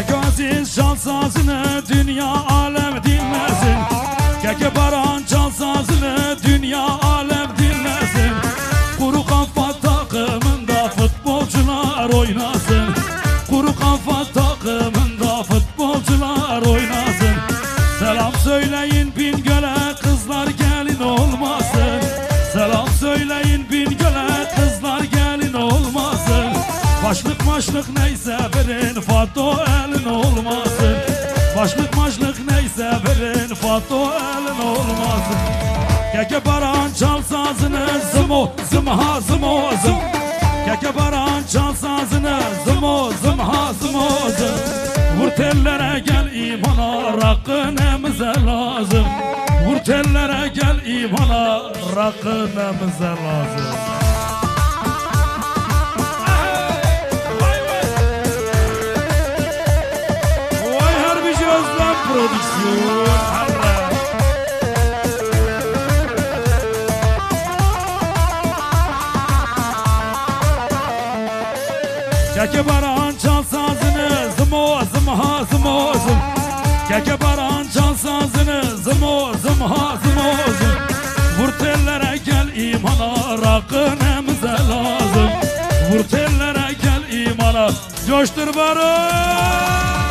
Kekasin çal sazını dünya alem dinlesin. Keke baran çal sazını dünya alem dinlesin. Kuru kafa takımında futbolcular oynasın. Kuru kafa takımında futbolcular oynasın. Selam söyleyin Bingöl'e kızlar gelin olmasın. Selam maçlık neyse verin Fato elin olmasın Başlık maçlık neyse verin Fato elin olmasın Keke baran çal sazını Zımo zımha zımo zım. Keke baran çal sazını Zımo zımha zımo zım. Vur tellere gel imana Rakın emize lazım. Vur tellere gel imana Rakın emize lazım prodüksiyon Allah. Keke baran çal sazını zımo zımha zımo zım Keke baran çal sazını zımo zımha zımo zım Vur tellere gel imana rakın emize lazım. Vur tellere gel imana Coştur barın